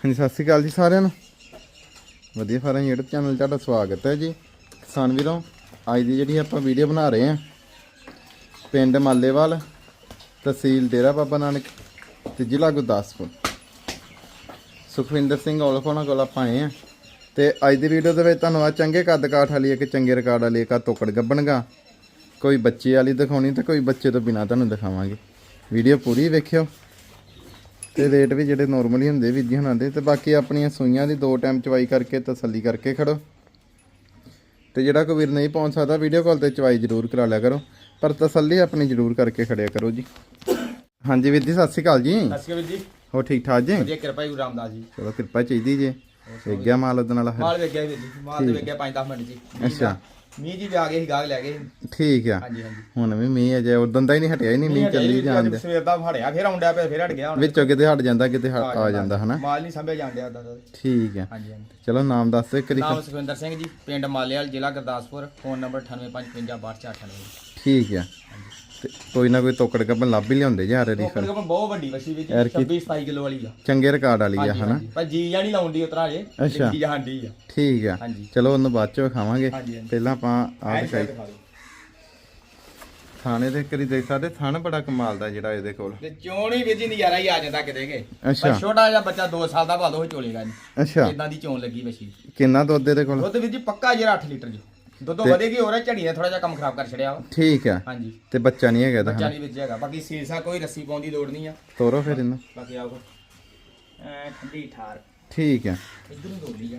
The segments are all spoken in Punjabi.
ਹਾਂਜੀ, ਸਤਿ ਸ਼੍ਰੀ ਅਕਾਲ ਜੀ ਸਾਰਿਆਂ ਨੂੰ। ਵਧੀਆ ਫਾਰਮ YouTube ਚੈਨਲ ਤੁਹਾਡਾ ਸਵਾਗਤ ਹੈ ਜੀ। ਕਿਸਾਨ ਵੀਰੋ, ਅੱਜ ਦੀ ਜਿਹੜੀ ਆਪਾਂ ਵੀਡੀਓ ਬਣਾ ਰਹੇ ਹਾਂ, ਪਿੰਡ ਮਾਲੇਵਾਲ, ਤਹਿਸੀਲ ਡੇਰਾ ਬਾਬਾ ਨਾਨਕ ਤੇ ਜ਼ਿਲ੍ਹਾ ਗੁਰਦਾਸਪੁਰ। ਸੁਖਵਿੰਦਰ ਸਿੰਘ ਔਲਖੋਣਾ ਕੋਲ ਆਪਾਂ ਆਏ ਹਾਂ ਤੇ ਅੱਜ ਦੀ ਵੀਡੀਓ ਦੇ ਵਿੱਚ ਤੁਹਾਨੂੰ ਆ ਚੰਗੇ ਕੱਦ ਕਾਠ ਵਾਲੀ ਇੱਕ ਚੰਗੇ ਰਿਕਾਰਡ ਵਾਲੀ ਇੱਕ ਆਹ ਤੋਕੜ ਗੱਬਣਗਾ ਕੋਈ ਬੱਚੇ ਵਾਲੀ ਦਿਖਾਉਣੀ ਤੇ ਕੋਈ ਬੱਚੇ ਤੋਂ ਬਿਨਾ ਤੁਹਾਨੂੰ ਦਿਖਾਵਾਂਗੇ। ਵੀਡੀਓ ਪੂਰੀ ਵੇਖਿਓ। ਤੇ ਰੇਟ ਵੀ ਜਿਹੜੇ ਨਾਰਮਲੀ ਹੁੰਦੇ ਵੀ ਜੀ ਹੁਣਾਂ ਦੇ ਤੇ ਬਾਕੀ ਆਪਣੀਆਂ ਸੂਈਆਂ ਦੀ ਦੋ ਟਾਈਮ ਚਵਾਈ ਕਰਕੇ ਤਸੱਲੀ ਕਰਕੇ ਖੜੋ। ਤੇ ਜਿਹੜਾ ਕੋਈ ਵੀਰ ਨਹੀਂ ਪਹੁੰਚ ਸਕਦਾ ਵੀਡੀਓ ਕਾਲ ਤੇ ਚਵਾਈ ਜ਼ਰੂਰ ਕਰਾ ਲਿਆ ਕਰੋ। ਪਰ ਤਸੱਲੀ ਆਪਣੀ ਜ਼ਰੂਰ ਕਰਕੇ ਖੜਿਆ ਕਰੋ ਜੀ। ਹਾਂਜੀ ਵੀਰ ਜੀ ਸਤਿ ਸ਼੍ਰੀ ਅਕਾਲ ਜੀ। ਸਤਿ ਸ਼੍ਰੀ ਅਕਾਲ ਜੀ। ਹੋ ਠੀਕ ਠਾਕ ਜੀ? ਵਧੀਆ ਕਿਰਪਾ ਜੀ ਰਾਮਦਾਸ ਜੀ। ਚਲੋ ਕਿਰਪਾ ਚਾਹੀਦੀ ਜੀ। ਵੇਖ ਗਿਆ ਮਾਲ ਉਹਦੇ ਨਾਲ ਮਾਲ ਵੇਖ ਗਿਆ ਵੀਰ ਜੀ ਮਾਲ ਤੇ ਵੇਖ ਗਿਆ 5-10 ਮਿੰਟ ਜੀ। ਅੱਛਾ। ਦਾ- ਮੀਂਹ ਜੀ ਵੀ ਆ ਗਏ ਸੀ ਗਾਹਕ ਲੈ ਗਏ ਠੀਕ ਆ। ਹਾਂਜੀ ਹਾਂਜੀ। ਹੁਣ ਵੀ ਮੀਂਹ ਅਜੇ ਉਦੋਂ ਦਾ ਹੀ ਨਹੀਂ ਹਟਿਆ ਹੀ ਨਹੀਂ ਮੀਂਹ ਚੱਲੀ ਜਾਂਦੇ ਸਵੇਰ ਦਾ ਹੜਿਆ ਫਿਰ ਆਉਂਦਿਆ ਪਿਆ ਫਿਰ ਹਟ ਗਿਆ ਹੁਣ। ਵਿੱਚੋਂ ਕਿਤੇ ਹਟ ਜਾਂਦਾ ਕਿਤੇ ਆ ਜਾਂਦਾ ਹਨਾ? ਮਾਲ ਨਹੀਂ ਸੰਭਿਆ ਜਾਂਦਿਆ ਉਦਾਂ ਦਾ। ਠੀਕ ਆ। ਹਾਂਜੀ ਹਾਂਜੀ। ਚਲੋ ਨਾਮ ਦੱਸ ਦਿਓ ਕਰੀ ਨਾਮ ਸੁਖਵਿੰਦਰ ਸਿੰਘ ਜੀ ਪਿੰਡ ਮਾਲੇਵਾਲ ਜ਼ਿਲ੍ਹਾ ਗੁਰਦਾਸਪੁਰ ਫੋਨ ਨੰਬਰ 9855526898 ਠੀਕ ਆ। ਤੇ ਕੋਈ ਨਾ ਕੋਈ ਤੋਕੜ ਕੱਬਨ ਲੱਭ ਹੀ ਲਿਆਉਂਦੇ ਇਹਦੀ ਕੋਕਰ ਕੋਲ ਬਹੁਤ ਵੱਡੀ ਵਸੀ ਵਿੱਚ ਯਾਰ ਕੀ- 26 27 ਕਿਲੋ ਵਾਲੀ ਆ। ਚੰਗੇ ਰਿਕਾਰਡ ਵਾਲੀ ਆ ਹਾਂਜੀ ਹਨਾ? ਹਾਂਜੀ। ਪਰ ਜੀ ਜਾਂ ਨਹੀਂ ਲਾਉਂਦੀ ਉਤਰਾ ਜੇ। ਅੱਛਾ। ਜੀ ਜਾਂਦੀ ਆ। ਠੀਕ ਆ। ਹਾਂਜੀ। ਚਲੋ ਉਹਨੂੰ ਬਾਅਦ ਚ ਵਿਖਾਵਾਂਗੇ। ਹਾਂਜੀ, ਹਾਂਜੀ। ਪਹਿਲਾਂ ਆਪਾਂ ਆ ਐਂ ਦਿਖਾਈ। ਥਾਣੇ ਦੇ ਕਰੀ ਦੇਖ ਸਕਦੇ ਥਣ ਬੜਾ ਕਮਾਲ ਦਾ ਜਿਹੜਾ ਇਹਦੇ ਕੋਲ। ਤੇ ਚੋਣ ਵੀਰ ਜੀ ਨਜ਼ਾਰਾ ਹੀ ਆ ਜਾਂਦਾ ਕਿਤੇ ਕੇ। ਅੱਛਾ। ਪਰ ਛੋਟਾ ਜਿਹਾ ਬੱਚਾ 2 ਸਾਲ ਦਾ ਭਾਦੋਂ ਹੀ ਚੋਲੇਗਾ ਅੱਛਾ। ਇਦਾਂ ਦੀ ਚੋਣ ਲੱਗੀ ਵਸੀ ਕਿੰਨਾ ਦੁੱਧ ਇਹਦੇ ਕੋਲ? ਦੁੱਧ ਵੀਰ ਜੀ ਪੱਕਾ ਜਿਹੜਾ 8 ਲੀਟਰ ਜੋ ਦੁੱਧੋਂ ਵਧੇਗੀ ਹੋਰ ਝੜੀ ਨੇ ਥੋੜਾ ਜਿਹਾ ਕੰਮ ਖਰਾਬ ਕਰ ਛੜਿਆ ਵਾ ਠੀਕ ਆ। ਹਾਂਜੀ। ਤੇ ਬੱਚਾ ਨਹੀਂ ਹੈਗਾ ਇਹਦਾ ਬੱਚਾ ਹਨਾ? ਨਹੀਂ ਵਿੱਚ ਹੈਗਾ ਬਾਕੀ ਸੀਸਾ ਕੋਈ ਰੱਸੀ ਪਾਉਣ ਦੀ ਲੋੜ ਨਹੀਂ ਆ। ਤੋਰੋ ਫਿਰ ਇਹਨੂੰ। ਬਾਕੀ ਆਓ। ਐ ਠੰਡੀ ਠਾਰ। ਠੀਕ ਆ। ਇਧਰ ਨੂੰ ਦੋੜੀ ਜਾ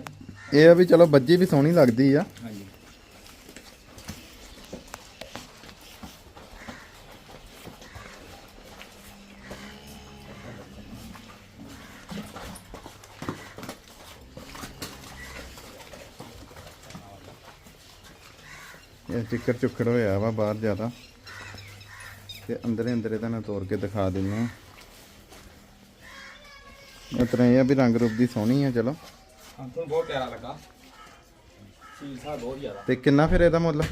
ਇਹ ਆ ਵੀ ਚਲੋ ਬੱਜੀ ਵੀ ਸੋਹਣੀ ਲੱਗਦੀ ਆ। ਇਹ ਚਿੱਕੜ ਚੁੱਕੜ ਹੋਇਆ ਵਾ ਬਾਹਰ ਜ਼ਿਆਦਾ। ਤੇ ਅੰਦਰੇ ਅੰਦਰੇ ਤਾਂ ਨਾ ਤੋੜ ਕੇ ਦਿਖਾ ਦਿੰਨੇ ਆ। ਇਸ ਤਰ੍ਹਾਂ ਇਹ ਆ ਵੀ ਰੰਗ ਰੂਪ ਦੀ ਸੋਹਣੀ ਆ ਚਲੋ। ਤੁਹਾਨੂੰ ਬਹੁਤ ਪਿਆਰਾ ਲੱਗਾ। ਸੀਸਾ ਬਹੁਤ ਜ਼ਿਆਦਾ। ਤੇ ਕਿੰਨਾ ਫਿਰ ਇਹਦਾ ਮੁੱਲ?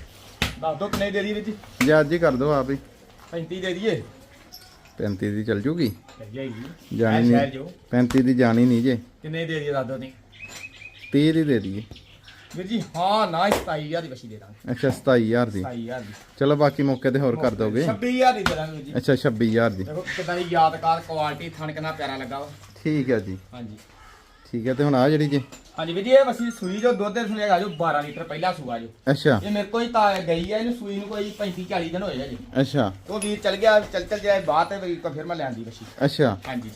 ਦੱਸ ਦੋ ਕਿੰਨੇ ਦੇ ਦੀ ਵਿੱਚ? ਜੇ ਅੱਜ ਹੀ ਕਰ ਦੋ ਆਪ ਹੀ। 35 ਦੇ ਦਈਏ। 35 ਦੀ ਚੱਲ ਜੂਗੀ। ਜਾਏਗੀ। ਜਾਣੀ ਸ਼ਹਿਰ ਨਹੀਂ। ਜੋ 35 ਦੀ ਜਾਣੀ ਨਹੀਂ ਜੇ। ਕਿੰਨੇ ਦੇ ਦਈਏ ਦੱਸ ਦੋ ਨਹੀਂ 30 ਦੀ ਦੇ ਦਈਏ। ਵੀਰ ਜੀ ਹਾਂ ਨਾ 27000 ਦੀ ਵਸੀ ਦੇ ਦਾਂਗੇ। ਅੱਛਾ 27000 ਦੀ। 27000 ਦੀ। ਚਲੋ ਬਾਕੀ ਮੌਕੇ ਤੇ ਹੋਰ ਕਰ ਦੋਗੇ 26000 ਦੀ ਦੇ ਦਾਂਗੇ ਵੀਰ ਜੀ। ਅੱਛਾ 26000 ਦੀ। ਦੇਖੋ ਕਿਦਾਂ ਦੀ ਯਾਦਗਾਰ ਕੁਆਲਿਟੀ ਥਣ ਕਿੰਨਾ ਪਿਆਰਾ ਲੱਗਾ ਵਾ। ਠੀਕ ਹੈ ਜੀ। ਹਾਂਜੀ। ਠੀਕ ਹੈ ਤੇ ਹੁਣ ਆ ਜਿਹੜੀ ਜੀ। ਹਾਂਜੀ ਵੀਰ ਜੀ ਇਹ ਵਸੀ ਸੂਈ ਜੋ ਦੁੱਧ ਦੇ ਸੁਣੇਗਾ ਜੋ 12 ਲੀਟਰ ਪਹਿਲਾ ਸੂਆ ਜੋ। ਅੱਛਾ। ਇਹ ਮੇਰੇ ਕੋਲ ਹੀ ਤਾਂ ਗਈ ਹੈ ਇਹਨੂੰ ਸੂਈ ਨੂੰ ਕੋਈ 35 40 ਦਿਨ ਹੋਏ ਆ ਜੀ। ਅੱਛਾ। ਉਹ ਵੀਰ ਚਲ ਗਿਆ ਚਲ ਚਲ ਜਾਏ ਬਾਅਦ ਤੇ ਫਿਰ ਮੈਂ ਲੈਂਦੀ ਵਸੀ ਅੱਛਾ। ਹਾਂਜੀ।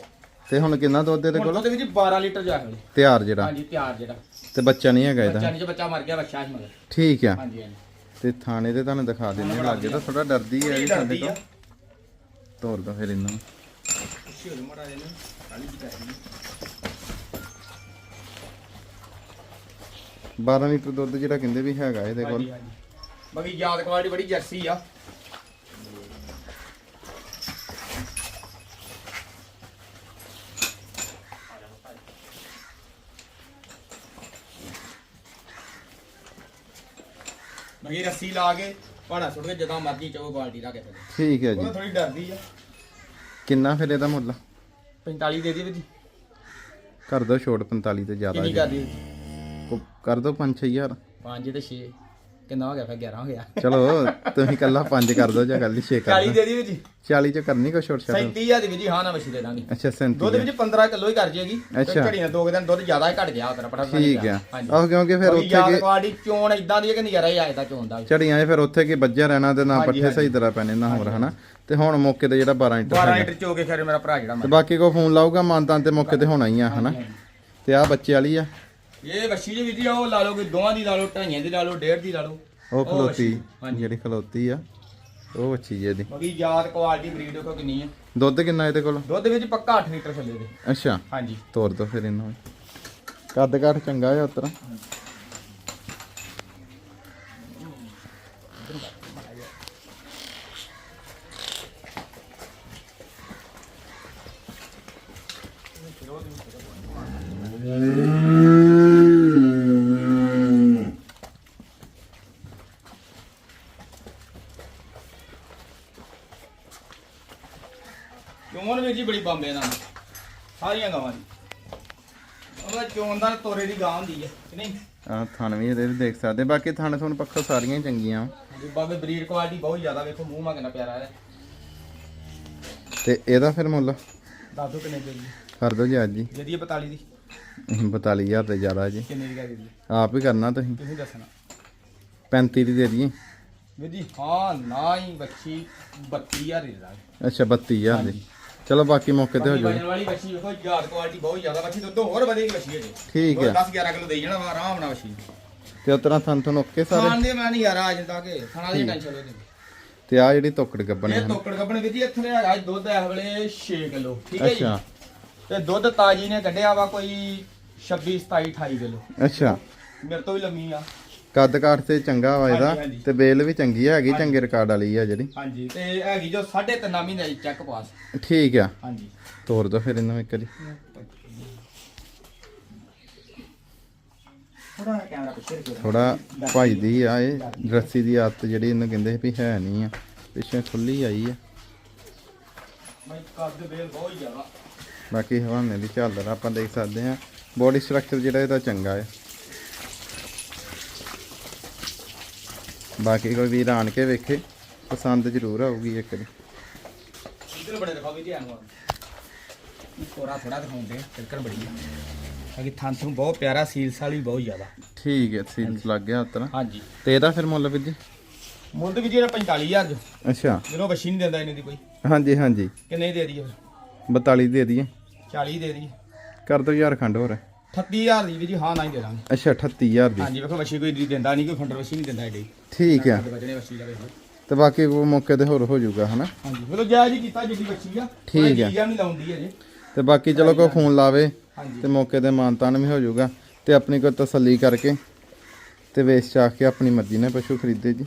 ਤੇ ਹੁਣ ਕਿੰਨਾ ਦੁੱਧ ਹੁਣ ਕੋਲ? ਦੁੱਧ ਵੀਰ ਜੀ 12 ਲੀਟਰ ਜਾ ਹੋਏ ਤਿਆਰ ਜਿਹੜਾ। ਹਾਂਜੀ ਤਿਆਰ ਜਿਹੜਾ। ਤੇ ਬੱਚਾ ਨਹੀਂ ਹੈਗਾ ਬੱਚਾ ਇਹਦਾ ਨਹੀਂ ਜੋ ਬੱਚਾ ਮਰ ਗਿਆ ਬੱਚਾ ਹੀ ਮਗਰ ਠੀਕ ਆ। ਹਾਂਜੀ ਹਾਂਜੀ। ਤੇ ਥਾਣੇ ਤੇ ਤੁਹਾਨੂੰ ਦਿਖਾ ਦਿੰਦੇ ਲੱਗੇ ਤਾਂ ਥੋੜਾ ਡਰਦੀ ਹੈ ਇਹ ਸਾਡੇ ਤੋਂ। ਆ ਤੋਰ ਦੋ ਫਿਰ ਇਹਨੂੰ ਸ਼ੇਰ ਮੜਾ ਨੇ। ਕਾਲੀ ਜੀ ਕਰ 12 ਲੀਟਰ ਦੁੱਧ ਜਿਹੜਾ ਕਹਿੰਦੇ ਵੀ ਹੈਗਾ ਇਹਦੇ ਕੋਲ। ਹਾਂਜੀ ਹਾਂਜੀ। ਬਾਕੀ ਯਾਦ ਕੁਆਲਿਟੀ ਬੜੀ ਜਰਸੀ ਆ। ਬਾਕੀ ਰੱਸੀ ਲਾ ਕੇ ਪਾੜਾ ਸੁੱਟ ਕੇ ਜਦੋਂ ਮਰਜ਼ੀ ਚਾਹੋ ਬਾਲਟੀ ਲਾ ਕੇ ਥੱਲੇ ਠੀਕ ਹੈ ਉਹ ਜੀ ਥੋੜੀ ਡਰਦੀ ਆ। ਕਿੰਨਾ ਫਿਰ ਇਹਦਾ ਮੁੱਲ? 45 ਦੇ ਦੇ ਵੀ ਕਰ ਦੋ ਛੋਟ 45 ਤੇ ਜ਼ਿਆਦਾ ਕਿੰਨੀ ਜੀ। ਕਰਦੀ ਕੋ- ਕਰ ਦੋ 5-6000 5 ਤੇ 6 ਕਿੰਨਾ ਹੋ ਗਿਆ ਫਿਰ 11 ਹੋ ਗਿਆ। ਚਲੋ ਤੁਸੀਂ ਕੱਲਾ 5 ਕਰ ਦੋ ਜਾਂ ਕੱਲੀ 6 ਕਰ 40 ਦੋ ਦੇ ਦੀ ਵਿੱਚ 40 ਚ ਕਰਨੀ ਕੋ ਛੋਟ ਛੱਡ 37000 ਦੀ ਵੀ ਜੀ ਹਾਂ ਨਾ ਵਸ਼ੀ ਦੇ ਦਾਂਗੇ। ਅੱਛਾ ਦੁੱਧ 37 ਵਿੱਚ 15 ਕਿਲੋ ਹੀ ਕਰ ਜੇਗੀ ਅੱਛਾ। ਝੜੀਆਂ ਦੋ ਕੁ ਦਿਨ ਦੁੱਧ ਜ਼ਿਆਦਾ ਹੀ ਘਟ ਗਿਆ ਤੇਰਾ ਪਤਾ ਠੀਕ ਆ। ਆਹ ਕਿਉਂਕਿ ਫਿਰ ਉੱਥੇ ਯਾਦ ਕੀ ਚੋਣ ਇਦਾਂ ਦੀ ਹੈ ਕਿ ਨਜ਼ਾਰਾ ਹੀ ਆਇਦਾ ਚੋਣ ਦਾ ਵੀ। 'ਚ ਫਿਰ ਉੱਥੇ ਕੀ ਵੱਜਿਆ ਰਹਿਣਾ ਤੇ ਨਾ ਪੱਠੇ ਸਹੀ ਤਰ੍ਹਾਂ ਪੈਣੇ ਨਾ ਹੋਰ ਹਨਾ? ਤੇ ਹੁਣ ਮੌਕੇ ਤੇ ਜਿਹੜਾ 12 ਇੰਟਰ 12 ਲੀਟਰ ਚੋ ਕੇ ਮੇਰਾ ਭਰਾ ਜਿਹੜਾ ਤੇ ਬਾਕੀ ਕੋ ਫੋਨ ਲਾਊਗਾ ਮਾਨਤਾਨ ਤੇ ਮੌਕੇ ਤੇ ਹੋਣਾ ਹੀ ਆ ਹਨਾ? ਤੇ ਆ ਬੱਚੇ ਵਾਲੀ ਆ। ਇਹ ਵੱਛੀ ਜੀ ਵੀ ਜੀ ਉਹ ਲਾ ਲਓ ਕਿ ਦੋਵਾਂ ਦੀ ਲਾ ਲਓ ਢਾਈਆਂ ਦੀ ਲਾ ਲਓ ਡੇਢ ਦੀ ਲਾ ਲਓ। ਉਹ ਖਲੋਤੀ ਵੱਛੀ, ਹਾਂਜੀ। ਜਿਹੜੀ ਖਲੋਤੀ ਆ ਉਹ ਬੱਚੀ ਜੀ ਇਹਦੀ। ਬਾਕੀ ਯਾਦ ਕੁਆਲਿਟੀ ਬਰੀਡ ਦੇਖੋ ਕਿੰਨੀ ਹੈ ਦੁੱਧ ਕਿੰਨਾ ਇਹਦੇ ਕੋਲ? ਦੁੱਧ ਵਿੱਚ ਪੱਕਾ 8 ਲੀਟਰ ਥੱਲੇ ਦੇ। ਅੱਛਾ। ਹਾਂਜੀ। ਤੋਰ ਦੋ ਫਿਰ ਇਹਨੂੰ। ਕੱਦ ਕਾਠ ਚੰਗਾ ਆ ਉਤਰਾ। ਚੋਣ ਵਿੱਚ ਜੀ ਬੜੀ ਬੰਬੇ ਨਾਲ ਸਾਰੀਆਂ ਗਾਵਾਂ ਦੀ। ਉਹਦਾ ਚੋਣ ਦਾ ਤੋਰੇ ਦੀ ਗਾਂ ਹੁੰਦੀ ਹੈ ਕਿ ਨਹੀਂ? ਆ ਥਣ ਵੀ ਇਹਦੇ ਵੀ ਦੇਖ ਸਕਦੇ। ਬਾਕੀ ਥਣ ਥਣ ਪੱਖੋਂ ਸਾਰੀਆਂ ਹੀ ਚੰਗੀਆਂ। ਹਾਂਜੀ ਬਾਬੇ ਬਰੀਡ ਕੁਆਲਿਟੀ ਬਹੁਤ ਜ਼ਿਆਦਾ ਵੇਖੋ ਮੂੰਹ ਮਾ ਕਿੰਨਾ ਪਿਆਰਾ ਹੈ। ਤੇ ਇਹਦਾ ਫਿਰ ਮੁੱਲ? ਦੱਸ ਦਿਓ ਕਿੰਨੇ ਦੀ ਜੀ। ਕਰ ਦਿਓ ਜੀ ਅੱਜ ਜੀ ਜਿਹਦੀ 42 ਦੀ। 42000 ਤੇ ਜ਼ਿਆਦਾ ਜੀ। ਕਿੰਨੇ ਦੀ ਕਰੀ ਆਪ ਹੀ ਕਰਨਾ ਤੁਸੀਂ। ਤੁਸੀਂ ਦੱਸਣਾ। 35 ਦੀ ਦੇ ਦਈਏ। ਵੀਰ ਜੀ ਹਾਂ ਨਾ ਹੀ ਬੱਚੀ 32000 ਦੀ ਦਾ ਅੱਛਾ 32000 ਦੀ। ਚਲੋ ਬਾਕੀ ਮੌਕੇ ਤੇ ਹੋ ਜਾਊ ਵਜਨ ਵਾਲੀ ਬੱਚੀ ਵੇਖੋ ਯਾਦ ਕੁਆਲਿਟੀ ਬਹੁਤ ਜ਼ਿਆਦਾ ਬੱਚੀ ਦੁੱਧ ਹੋਰ ਵਧੇਗੀ ਬੱਚੀ ਜੇ ਠੀਕ ਹੈ 10 11 ਕਿਲੋ ਦੇਈ ਜਾਣਾ ਵਾ ਆਰਾਮ ਨਾਲ ਬੱਚੀ ਤੇ ਉਤਰਾ ਥਣ ਥਣ ਓਕੇ ਸਾਰੇ? ਖਾਣ ਦੇ ਮੈਂ ਨਹੀਂ ਯਾਰ ਆ ਜਾਂਦਾ ਕਿ ਖਾਣਾ ਦੀ ਟੈਨਸ਼ਨ ਲੋ ਤੇ ਆ ਜਿਹੜੀ ਤੋਕੜ ਗੱਬਣੇ ਇਹ ਹਨ। ਤੋਕੜ ਕੱਪਣੇ ਜੀ ਇੱਥੇ ਹੈਗਾ ਦੁੱਧ ਇਸ ਵੇਲੇ 6 ਕਿਲੋ ਠੀਕ ਹੈ ਜੀ। ਅੱਛਾ। ਤੇ ਦੁੱਧ ਤਾਜੀ ਨੇ ਕੱਢਿਆ ਵਾ ਕੋਈ 26 27 28 ਕਿਲੋ। ਅੱਛਾ। ਮੇਰੇ ਤੋਂ ਵੀ ਲੰਮੀ ਆ। ਕੱਦ ਕਾਠ ਤੇ ਚੰਗਾ ਵਾ ਇਹਦਾ ਹਾਂਜੀ, ਹਾਂਜੀ। ਤੇ ਬੇਲ ਵੀ ਚੰਗੀ ਹੈਗੀ ਚੰਗੇ ਰਿਕਾਰਡ ਵਾਲੀ ਆ ਜਿਹੜੀ। ਹਾਂਜੀ ਤੇ ਹੈਗੀ ਜੋ 3.5 ਮਹੀਨੇ ਦੀ ਚੈੱਕ ਪਾਸ ਠੀਕ ਆ। ਹਾਂਜੀ। ਤੋਰ ਦੋ ਫਿਰ ਇਹਨਾਂ ਇੱਕ ਵਾਰੀ। ਥੋੜਾ ਕੈਮਰਾ ਪਿੱਛੇ ਰੱਖੋ ਥੋੜਾ ਭਾਈ ਦੀ ਆ ਇਹ ਰੱਸੀ ਦੀ ਆਦਤ ਜਿਹੜੀ ਇਹਨੂੰ ਕਹਿੰਦੇ ਵੀ ਹੈ ਨਹੀਂ ਆ ਪਿੱਛੇ ਖੁੱਲੀ ਆਈ ਆ। ਮੈਂ ਕੱਦ ਬੇਲ ਬਹੁਤ ਹੀ ਜ਼ਿਆਦਾ। ਬਾਕੀ ਹਵਾਨੇ ਦੀ ਝਾਲਰ ਆਪਾਂ ਦੇਖ ਸਕਦੇ ਆ। ਬੋਡੀ ਸਟਰਕਚਰ ਜਿਹੜਾ ਇਹਦਾ ਚੰਗਾ ਹੈ ਬਾਕੀ ਕੋਈ ਵੀਰ ਆਣ ਕੇ ਵੇਖੇ ਪਸੰਦ ਜ਼ਰੂਰ ਆਊਗੀ ਇੱਕ ਵਾਰੀ। ਇਧਰ ਬੜੇ ਦਿਖਾਓ ਵੀ ਧਿਆਨ ਨਾਲ ਕੋਰਾ ਥੋੜਾ ਦਿਖਾਉਂਦੇ ਤਿਲਕਣ ਬੜੀ ਹੈ ਹੈਗੀ ਥਾਂ ਤੋਂ ਬਹੁਤ ਪਿਆਰਾ ਸੀਲਸ ਵਾਲੀ ਬਹੁਤ ਜ਼ਿਆਦਾ। ਠੀਕ ਹੈ ਸੀਲਸ ਲੱਗ ਗਿਆ ਉਤਰਾ ਹਾਂਜੀ। ਤੇ ਇਹਦਾ ਫਿਰ ਮੁੱਲ ਵੀਰ ਜੀ? ਮੁੱਲ ਤੇ ਵੀ ਜਿਹੜਾ 45000 ਜੋ। ਅੱਛਾ। ਜਦੋਂ ਬੱਛੀ ਨਹੀਂ ਦਿੰਦਾ ਇਹਨੇ ਦੀ ਕੋਈ। ਹਾਂਜੀ ਹਾਂਜੀ। ਕਿੰਨੇ ਦੀ ਦੇ ਦਈਏ? ਫਿਰ 42 ਦੇ ਦਈਏ। 40 ਦੇ ਦਈਏ। ਕਰ ਦੋ ਯਾਰ ਖੰਡ ਹੋਰ। 38000 ਦੀ ਵੀ ਜੀ ਹਾਂ ਨਾ ਹੀ ਦੇ ਦਾਂਗੇ। ਅੱਛਾ 38000 ਦੀ। ਹਾਂਜੀ ਵੇਖੋ ਬੱਛੀ ਕੋਈ ਦੀ ਦਿੰਦਾ ਨਹੀਂ ਕੋਈ ਫੰਡਰ ਬੱਛੀ ਨਹੀਂ ਦਿੰਦਾ ਏਡੀ ਠੀਕ ਆ। ਬਚਣੇ ਦਾ ਤੇ ਬਾਕੀ ਉਹ ਮੌਕੇ ਤੇ ਹੋਰ ਹੋ ਜਾਊਗਾ ਹਨਾ? ਹਾਂਜੀ ਮਤਲਬ ਜਾਇਜ਼ ਹੀ ਕੀਤਾ ਜਿੱਡੀ ਬੱਛੀ ਆ। ਠੀਕ ਆ। ਆ ਨਹੀਂ ਲਾਉਂਦੀ ਅਜੇ। ਤੇ ਬਾਕੀ ਚਲੋ ਕੋਈ ਫੋਨ ਲਾਵੇ ਤੇ ਮੌਕੇ ਤੇ ਮਾਨਤਾਨ ਵੀ ਹੋ ਜਾਊਗਾ ਤੇ ਆਪਣੀ ਕੋਈ ਤਸੱਲੀ ਕਰਕੇ ਤੇ ਵੇਚ ਚਾਹ ਕੇ ਆਪਣੀ ਮਰਜ਼ੀ ਨਾਲ ਪਸ਼ੂ ਖਰੀਦੇ ਜੀ।